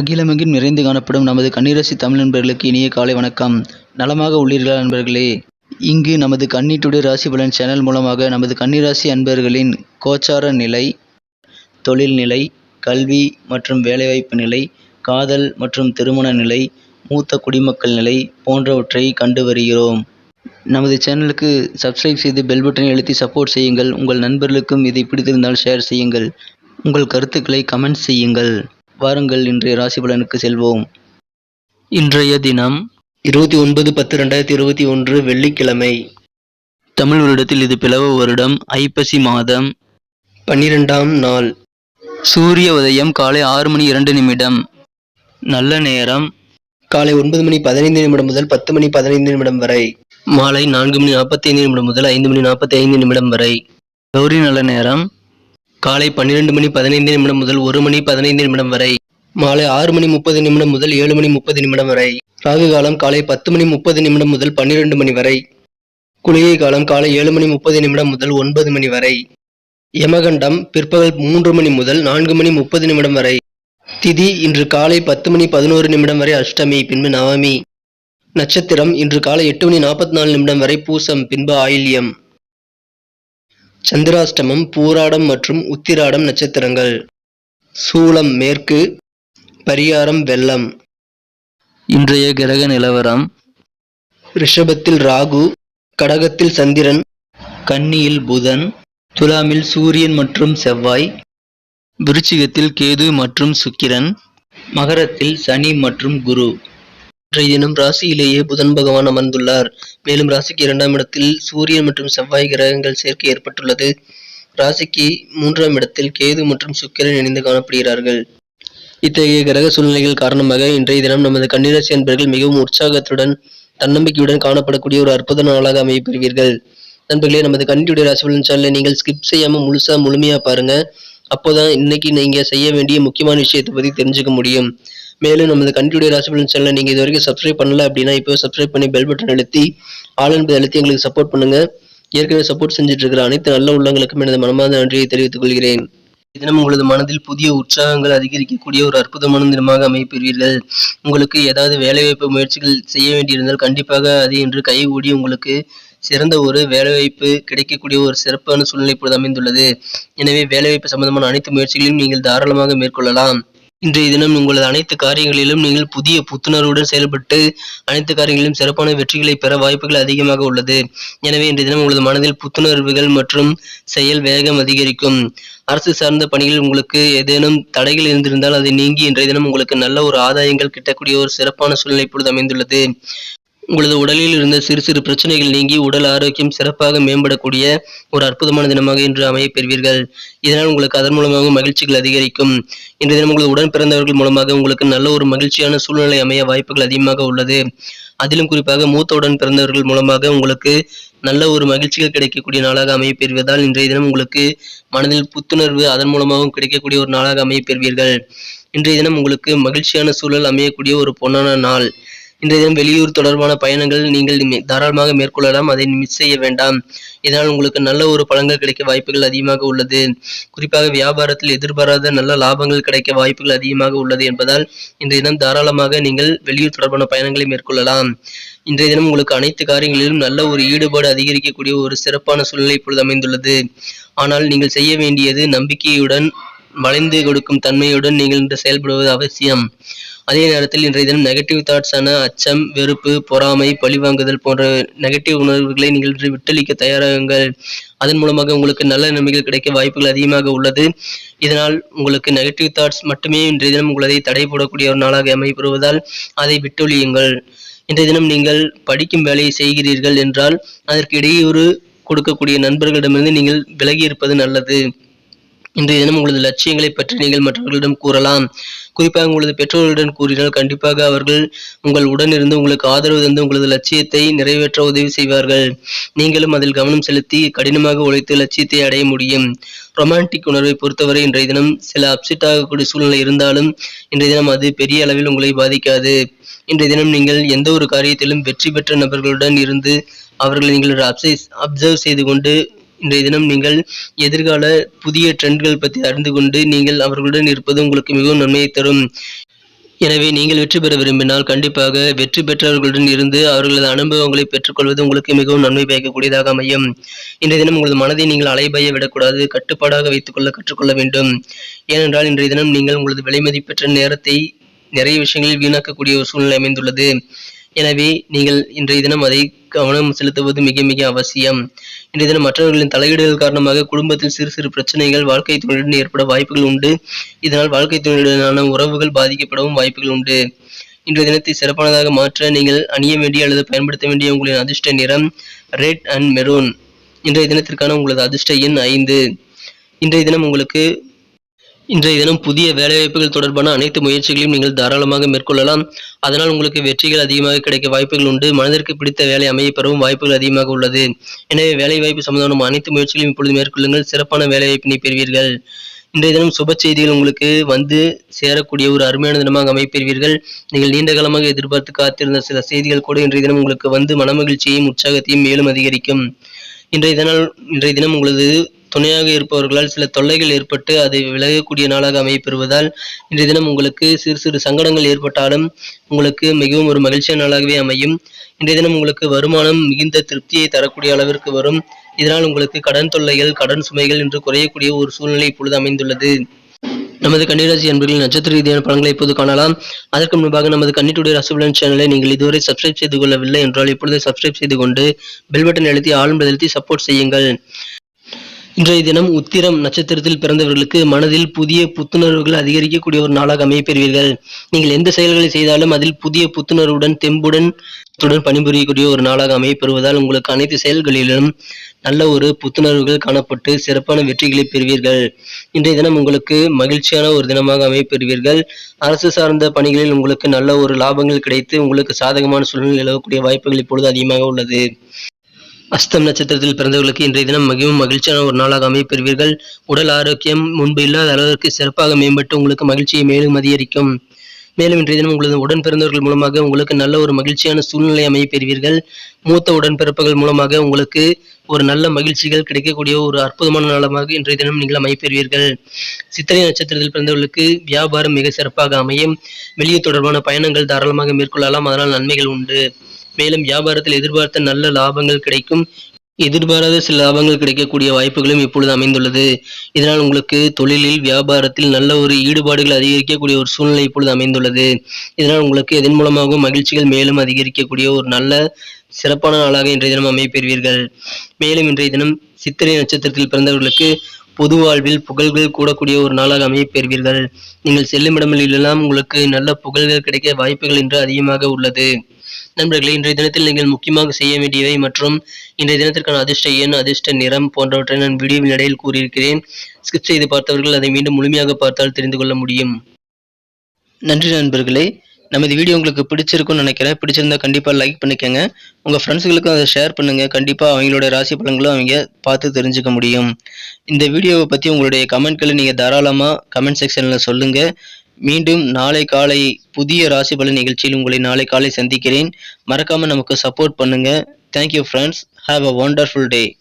அகிலமெங்கும் நிறைந்து காணப்படும் நமது கண்ணீரசி தமிழ் நண்பர்களுக்கு இனிய காலை வணக்கம். நலமாக உள்ளீர்களா நண்பர்களே? இங்கு நமது கண்ணீட்டுடைய டுடே ராசி பலன் சேனல் மூலமாக நமது கன்னிராசி அன்பர்களின் கோச்சார நிலை தொழில் நிலை கல்வி மற்றும் வேலைவாய்ப்பு நிலை காதல் மற்றும் திருமண நிலை மூத்த குடிமக்கள் நிலை போன்றவற்றை கண்டு வருகிறோம். நமது சேனலுக்கு சப்ஸ்கிரைப் செய்து பெல் பட்டனை அழுத்தி சப்போர்ட் செய்யுங்கள். உங்கள் நண்பர்களுக்கும் இதை பிடித்திருந்தால் ஷேர் செய்யுங்கள். உங்கள் கருத்துக்களை கமெண்ட் செய்யுங்கள். வாருங்கள் இன்றைய ராசி பலனுக்கு செல்வோம். இன்றைய தினம் இருபத்தி ஒன்பது பத்து ரெண்டாயிரத்தி இருபத்தி ஒன்று வெள்ளிக்கிழமை. தமிழ் வருடத்தில் இது பிளவ வருடம் ஐப்பசி மாதம். பன்னிரெண்டாம் நாள். சூரிய உதயம் காலை ஆறு மணி இரண்டு நிமிடம். நல்ல நேரம். காலை ஒன்பது மணி பதினைந்து நிமிடம் முதல் பத்து மணி பதினைந்து நிமிடம் வரை. மாலை நான்கு மணி நாற்பத்தி ஐந்து நிமிடம் முதல் ஐந்து மணி நாற்பத்தி ஐந்து நிமிடம் வரை. கௌரி நல்ல நேரம். காலை பன்னிரெண்டு மணி பதினைந்து நிமிடம் முதல் ஒரு மணி பதினைந்து நிமிடம் வரை. மாலை ஆறு மணி முப்பது நிமிடம் முதல் ஏழு மணி முப்பது நிமிடம் வரை. ராகு காலம் காலை பத்து மணி முப்பது நிமிடம் முதல் பன்னிரெண்டு மணி வரை. குளிகை காலம் காலை ஏழு மணி முப்பது நிமிடம் முதல் ஒன்பது மணி வரை. யமகண்டம் பிற்பகல் மூன்று மணி முதல் நான்கு மணி முப்பது நிமிடம் வரை. திதி இன்று காலை பத்து மணி பதினோரு நிமிடம் வரை அஷ்டமி பின்பு நவமி. நட்சத்திரம் இன்று காலை எட்டு மணி நாற்பத்தி நாலு நிமிடம் வரை பூசம் பின்பு ஆயில்யம். சந்திராஷ்டமம் பூராடம் மற்றும் உத்திராடம் நட்சத்திரங்கள். சூலம் மேற்கு. பரிகாரம் வெள்ளம். இன்றைய கிரக நிலவரம். ரிஷபத்தில் ராகு கடகத்தில் சந்திரன் கன்னியில் புதன் துலாமில் சூரியன் மற்றும் செவ்வாய் விருச்சிகத்தில் கேது மற்றும் சுக்கிரன் மகரத்தில் சனி மற்றும் குரு. இன்றைய தினம் ராசியிலேயே புதன் பகவான் அமர்ந்துள்ளார். மேலும் ராசிக்கு இரண்டாம் இடத்தில் சூரியன் மற்றும் செவ்வாய் கிரகங்கள் சேர்க்கை ஏற்பட்டுள்ளது. ராசிக்கு மூன்றாம் இடத்தில் கேது மற்றும் சுக்கிரன் இணைந்து காணப்படுகிறார்கள். இத்தகைய கிரக சூழ்நிலைகள் காரணமாக இன்றைய தினம் நமது கன்னிராசி அன்பர்கள் மிகவும் உற்சாகத்துடன் தன்னம்பிக்கையுடன் காணப்படக்கூடிய ஒரு அற்புத நாளாக அமையப்பெறுவீர்கள். நண்பர்களே நமது கன்னியுடைய ராசி பலன் சேனலை நீங்கள் ஸ்கிப் செய்யாமல் முழுசா முழுமையா பாருங்க. அப்போதான் இன்னைக்கு நீங்கள் செய்ய வேண்டிய முக்கியமான விஷயத்தை பற்றி தெரிஞ்சுக்க முடியும். மேலும் நமது கண்டியுடைய ராசிபலன் சேனலை நீங்க இது வரைக்கும் சப்ஸ்கிரைப் பண்ணல அப்படின்னா இப்போ சப்ஸ்கிரைப் பண்ணி பெல் பட்டன் அழுத்தி ஆல் என்பதை அழுத்தி எங்களுக்கு சப்போர்ட் பண்ணுங்க. ஏற்கனவே சப்போர்ட் செஞ்சுட்டு இருக்கிற அனைத்து நல்ல உள்ளங்களுக்கும் எனது மனமார்ந்த நன்றியை தெரிவித்துக் கொள்கிறேன். தினம் உங்களது மனதில் புதிய உற்சாகங்கள் அதிகரிக்கக்கூடிய ஒரு அற்புதமான தினமாக அமைப்பெறுவீர்கள் உங்களுக்கு ஏதாவது வேலைவாய்ப்பு முயற்சிகள் செய்ய வேண்டியிருந்தால் கண்டிப்பாக அது இன்று கைகூடி உங்களுக்கு சிறந்த ஒரு வேலைவாய்ப்பு கிடைக்கக்கூடிய ஒரு சிறப்பான சூழ்நிலை இப்பொழுது அமைந்துள்ளது. எனவே வேலைவாய்ப்பு சம்பந்தமான அனைத்து முயற்சிகளையும் நீங்கள் தாராளமாக மேற்கொள்ளலாம். இன்றைய தினம் உங்களது அனைத்து காரியங்களிலும் நீங்கள் புதிய புத்துணர்வுடன் செயல்பட்டு அனைத்து காரியங்களிலும் சிறப்பான வெற்றிகளை பெற வாய்ப்புகள் அதிகமாக உள்ளது. எனவே இன்றைய தினம் உங்களது மனதில் புத்துணர்வுகள் மற்றும் செயல் வேகம் அதிகரிக்கும். அரசு சார்ந்த பணிகளில் உங்களுக்கு ஏதேனும் தடைகள் இருந்திருந்தால் அதை நீங்கி இன்றைய தினம் உங்களுக்கு நல்ல ஒரு ஆதாயங்கள் கிட்டக்கூடிய ஒரு சிறப்பான சூழ்நிலை இப்பொழுது அமைந்துள்ளது. உங்களது உடலில் இருந்த சிறு சிறு பிரச்சனைகள் நீங்கி உடல் ஆரோக்கியம் சிறப்பாக மேம்படக்கூடிய ஒரு அற்புதமான தினமாக இன்று அமைய பெறுவீர்கள். இதனால் உங்களுக்கு அதன் மூலமாக மகிழ்ச்சிகள் அதிகரிக்கும். இன்றைய தினம் உங்களது உடன் பிறந்தவர்கள் மூலமாக உங்களுக்கு நல்ல ஒரு மகிழ்ச்சியான சூழ்நிலை அமைய வாய்ப்புகள் அதிகமாக உள்ளது. அதிலும் குறிப்பாக மூத்த உடன் பிறந்தவர்கள் மூலமாக உங்களுக்கு நல்ல ஒரு மகிழ்ச்சிகள் கிடைக்கக்கூடிய நாளாக அமைய பெறுவதால் இன்றைய தினம் உங்களுக்கு மனதில் புத்துணர்வு அதன் மூலமாகவும் கிடைக்கக்கூடிய ஒரு நாளாக அமைய பெறுவீர்கள். இன்றைய தினம் உங்களுக்கு மகிழ்ச்சியான சூழல் அமையக்கூடிய ஒரு பொன்னான நாள். இன்றைய தினம் வெளியூர் தொடர்பான பயணங்கள் நீங்கள் தாராளமாக மேற்கொள்ளலாம். அதை மிஸ் செய்ய வேண்டாம். இதனால் உங்களுக்கு நல்ல ஒரு பலன்கள் கிடைக்க வாய்ப்புகள் அதிகமாக உள்ளது. குறிப்பாக வியாபாரத்தில் எதிர்பாராத நல்ல லாபங்கள் கிடைக்க வாய்ப்புகள் அதிகமாக உள்ளது என்பதால் இன்றைய தினம் தாராளமாக நீங்கள் வெளியூர் தொடர்பான பயணங்களை மேற்கொள்ளலாம். இன்றைய தினம் உங்களுக்கு அனைத்து காரியங்களிலும் நல்ல ஒரு ஈடுபாடு அதிகரிக்கக்கூடிய ஒரு சிறப்பான சூழ்நிலை இப்பொழுது அமைந்துள்ளது. ஆனால் நீங்கள் செய்ய வேண்டியது நம்பிக்கையுடன் வளைந்து கொடுக்கும் தன்மையுடன் நீங்கள் இன்று செயல்படுவது அவசியம். அதே நேரத்தில் இன்றைய தினம் நெகட்டிவ் தாட்ஸான அச்சம் வெறுப்பு பொறாமை பழிவாங்குதல் போன்ற நெகட்டிவ் உணர்வுகளை நீங்கள் விட்டளிக்க தயாராகுங்கள். அதன் மூலமாக உங்களுக்கு நல்ல நன்மைகள் கிடைக்க வாய்ப்புகள் அதிகமாக உள்ளது. இதனால் உங்களுக்கு நெகட்டிவ் தாட்ஸ் மட்டுமே இன்றைய தினம் உங்களை தடை போடக்கூடிய ஒரு நாளாக அமைப்பெறுவதால் அதை விட்டொழியுங்கள். இன்றைய தினம் நீங்கள் படிக்கும் வேலையை செய்கிறீர்கள் என்றால் அதற்கு இடையூறு கொடுக்கக்கூடிய நண்பர்களிடமிருந்து நீங்கள் விலகி இருப்பது நல்லது. இன்றைய தினம் உங்களது லட்சியங்களை பற்றி நீங்கள் மற்றவர்களிடம் கூறலாம். குறிப்பாக உங்களது பெற்றோர்களுடன் கூறினால் கண்டிப்பாக அவர்கள் உங்கள் உடனிருந்து உங்களுக்கு ஆதரவு தந்து உங்களது லட்சியத்தை நிறைவேற்ற உதவி செய்வார்கள். நீங்களும் அதில் கவனம் செலுத்தி கடினமாக உழைத்து லட்சியத்தை அடைய முடியும். ரொமான்டிக் உணர்வை பொறுத்தவரை இன்றைய தினம் சில அப்செட் ஆகக்கூடிய சூழ்நிலை இருந்தாலும் இன்றைய தினம் அது பெரிய அளவில் உங்களை பாதிக்காது. இன்றைய தினம் நீங்கள் எந்த ஒரு காரியத்திலும் வெற்றி பெற்ற நபர்களுடன் இருந்து அவர்களை நீங்கள் அப்சை அப்சர்வ் செய்து கொண்டு இன்றைய தினம் நீங்கள் எதிர்கால புதிய ட்ரெண்ட்கள் பற்றி அறிந்து கொண்டு நீங்கள் அவர்களுடன் இருப்பது உங்களுக்கு மிகவும் நன்மையை தரும். எனவே நீங்கள் வெற்றி பெற விரும்பினால் கண்டிப்பாக வெற்றி பெற்றவர்களுடன் இருந்து அவர்களது அனுபவங்களை பெற்றுக்கொள்வது உங்களுக்கு மிகவும் நன்மை பயக்கக்கூடியதாக அமையும். இன்றைய தினம் உங்களது மனதை நீங்கள் அலைபய விடக்கூடாது கட்டுப்பாடாக வைத்துக்கொள்ள கற்றுக்கொள்ள வேண்டும். ஏனென்றால் இன்றைய தினம் நீங்கள் உங்களது விலைமதிப்பெற்ற நேரத்தை நிறைய விஷயங்களில் வீணாக்கக்கூடிய ஒரு சூழ்நிலை அமைந்துள்ளது. எனவே நீங்கள் இன்றைய தினம் அதை கவனம் செலுத்துவது மிக மிக அவசியம். இன்றைய தினம் மற்றவர்களின் தலையீடுகள் காரணமாக குடும்பத்தில் சிறு சிறு பிரச்சனைகள் வாழ்க்கை துணையுடன் ஏற்பட வாய்ப்புகள் உண்டு. இதனால் வாழ்க்கை துணையுடனான உறவுகள் பாதிக்கப்படவும் வாய்ப்புகள் உண்டு. இன்றைய தினத்தை சிறப்பானதாக மாற்ற நீங்கள் அணிய வேண்டிய அல்லது பயன்படுத்த வேண்டிய உங்களின் அதிர்ஷ்ட நிறம் ரெட் அண்ட் மெரூன். இன்றைய தினத்திற்கான உங்களது அதிர்ஷ்ட எண் ஐந்து. இன்றைய தினம் உங்களுக்கு இன்றைய தினம் புதிய வேலைவாய்ப்புகள் தொடர்பான அனைத்து முயற்சிகளையும் நீங்கள் தாராளமாக மேற்கொள்ளலாம். அதனால் உங்களுக்கு வெற்றிகள் அதிகமாக கிடைக்க வாய்ப்புகள் உண்டு. மனதிற்கு பிடித்த வேலை அமைய பெறவும் வாய்ப்புகள் அதிகமாக உள்ளது. எனவே வேலைவாய்ப்பு சம்பந்தமான அனைத்து முயற்சிகளையும் இப்பொழுது மேற்கொள்ளுங்கள். சிறப்பான வேலைவாய்ப்பினை பெறுவீர்கள். இன்றைய தினம் சுப செய்திகள் உங்களுக்கு வந்து சேரக்கூடிய ஒரு அருமையான தினமாக அமைப்பெறுவீர்கள் நீங்கள் நீண்ட காலமாக எதிர்பார்த்து காத்திருந்த சில செய்திகள் கூட இன்றைய தினம் உங்களுக்கு வந்து மனமகிழ்ச்சியையும் உற்சாகத்தையும் மேலும் அதிகரிக்கும். இன்றைய தினம் இன்றைய தினம் உங்களது துணையாக இருப்பவர்களால் சில தொல்லைகள் ஏற்பட்டு அதை விலகக்கூடிய நாளாக அமையப்பெறுவதால் இன்றைய தினம் உங்களுக்கு சிறு சிறு சங்கடங்கள் ஏற்பட்டாலும் உங்களுக்கு மிகவும் ஒரு மகிழ்ச்சியான நாளாகவே அமையும். இன்றைய தினம் உங்களுக்கு வருமானம் மிகுந்த திருப்தியை தரக்கூடிய அளவிற்கு வரும். இதனால் உங்களுக்கு கடன் தொல்லைகள் கடன் சுமைகள் என்று குறையக்கூடிய ஒரு சூழ்நிலை இப்பொழுது அமைந்துள்ளது. நமது கன்னிராசி அன்பர்களின் நட்சத்திர ரீதியான பலன்களை இப்போது காணலாம். அதற்கு முன்பாக நமது கன்னிட்டுடைய ரசபலன் சேனலை நீங்கள் இதுவரை சப்ஸ்கிரைப் செய்து கொள்ளவில்லை என்றால் இப்பொழுது சப்ஸ்கிரைப் செய்து கொண்டு பெல் பட்டன் அழுத்தி ஆளும் அழுத்தி சப்போர்ட் செய்யுங்கள். இன்றைய தினம் உத்திரம் நட்சத்திரத்தில் பிறந்தவர்களுக்கு மனதில் புதிய புத்துணர்வுகள் அதிகரிக்கக்கூடிய ஒரு நாளாக அமைப்பெறுவீர்கள் நீங்கள் எந்த செயல்களை செய்தாலும் அதில் புதிய புத்துணர்வுடன் தெம்புடன் துடன் பணிபுரியக்கூடிய ஒரு நாளாக அமையப்பெறுவதால் உங்களுக்கு அனைத்து செயல்களிலும் நல்ல ஒரு புத்துணர்வுகள் காணப்பட்டு சிறப்பான வெற்றிகளை பெறுவீர்கள். இன்றைய தினம் உங்களுக்கு மகிழ்ச்சியான ஒரு தினமாக அமைப்பெறுவீர்கள் அரசு சார்ந்த பணிகளில் உங்களுக்கு நல்ல ஒரு லாபங்கள் கிடைத்து உங்களுக்கு சாதகமான சூழ்நிலை நிலவக்கூடிய வாய்ப்புகள் இப்பொழுது அதிகமாக உள்ளது. அஸ்தம் நட்சத்திரத்தில் பிறந்தவர்களுக்கு இன்றைய தினம் மிகவும் மகிழ்ச்சியான ஒரு நாளாக அமைப்பெறுவீர்கள் உடல் ஆரோக்கியம் முன்பு இல்லாத அளவிற்கு சிறப்பாக மேம்பட்டு உங்களுக்கு மகிழ்ச்சியை மேலும் அதிகரிக்கும். மேலும் இன்றைய தினம் உங்களது உடன் பிறந்தவர்கள் மூலமாக உங்களுக்கு நல்ல ஒரு மகிழ்ச்சியான சூழ்நிலை அமையப்பெறுவீர்கள் மூத்த உடன்பிறப்புகள் மூலமாக உங்களுக்கு ஒரு நல்ல மகிழ்ச்சிகள் கிடைக்கக்கூடிய ஒரு அற்புதமான நாளமாக இன்றைய தினம் நீங்கள் அமைப்பெறுவீர்கள் சித்திரை நட்சத்திரத்தில் பிறந்தவர்களுக்கு வியாபாரம் மிக சிறப்பாக அமையும். வெளியே தொடர்பான பயணங்கள் தாராளமாக மேற்கொள்ளலாம். அதனால் நன்மைகள் உண்டு. மேலும் வியாபாரத்தில் எதிர்பார்த்த நல்ல லாபங்கள் கிடைக்கும். எதிர்பாராத சில லாபங்கள் கிடைக்கக்கூடிய வாய்ப்புகளும் இப்பொழுது அமைந்துள்ளது. இதனால் உங்களுக்கு தொழிலில் வியாபாரத்தில் நல்ல ஒரு ஈடுபாடுகள் அதிகரிக்கக்கூடிய ஒரு சூழ்நிலை இப்பொழுது அமைந்துள்ளது. இதனால் உங்களுக்கு இதன் மூலமாகவும் மகிழ்ச்சிகள் மேலும் அதிகரிக்கக்கூடிய ஒரு நல்ல சிறப்பான நாளாக இன்றைய தினம் அமைப்பெறுவீர்கள். மேலும் இன்றைய தினம் சித்திரை நட்சத்திரத்தில் பிறந்தவர்களுக்கு பொது வாழ்வில் புகழ்கள் கூடக்கூடிய ஒரு நாளாக அமையப்பெறுவீர்கள் நீங்கள் செல்லும் இடங்களிலெல்லாம் உங்களுக்கு நல்ல புகழ்கள் கிடைக்க வாய்ப்புகள் இன்று அதிகமாக உள்ளது. நண்பர்களே இன்றைய தினத்தில் நீங்கள் முக்கியமாக செய்ய வேண்டியவை மற்றும் இன்றைய தினத்திற்கான அதிர்ஷ்ட எண் அதிர்ஷ்ட நிறம் போன்றவற்றை நான் வீடியோவின் இடையில் கூறியிருக்கிறேன். ஸ்கிப் செய்து பார்த்தவர்கள் அதை மீண்டும் முழுமையாக பார்த்தால் தெரிந்து கொள்ள முடியும். நன்றி நண்பர்களே. நமது வீடியோ உங்களுக்கு பிடிச்சிருக்கும்னு நினைக்கிறேன். பிடிச்சிருந்தா கண்டிப்பாக லைக் பண்ணிக்கோங்க. உங்கள் ஃப்ரெண்ட்ஸுகளுக்கும் அதை ஷேர் பண்ணுங்கள் கண்டிப்பாக அவங்களோட ராசி பலன்களும் அவங்க பார்த்து தெரிஞ்சுக்க முடியும். இந்த வீடியோவை பற்றி உங்களுடைய கமெண்ட்களை நீங்கள் தாராளமாக கமெண்ட் செக்ஷனில் சொல்லுங்கள் மீண்டும் நாளை காலை புதிய ராசி பலன் நிகழ்ச்சியில் உங்களை நாளை காலை சந்திக்கிறேன். மறக்காமல் நமக்கு சப்போர்ட் பண்ணுங்கள் thank you friends have a wonderful day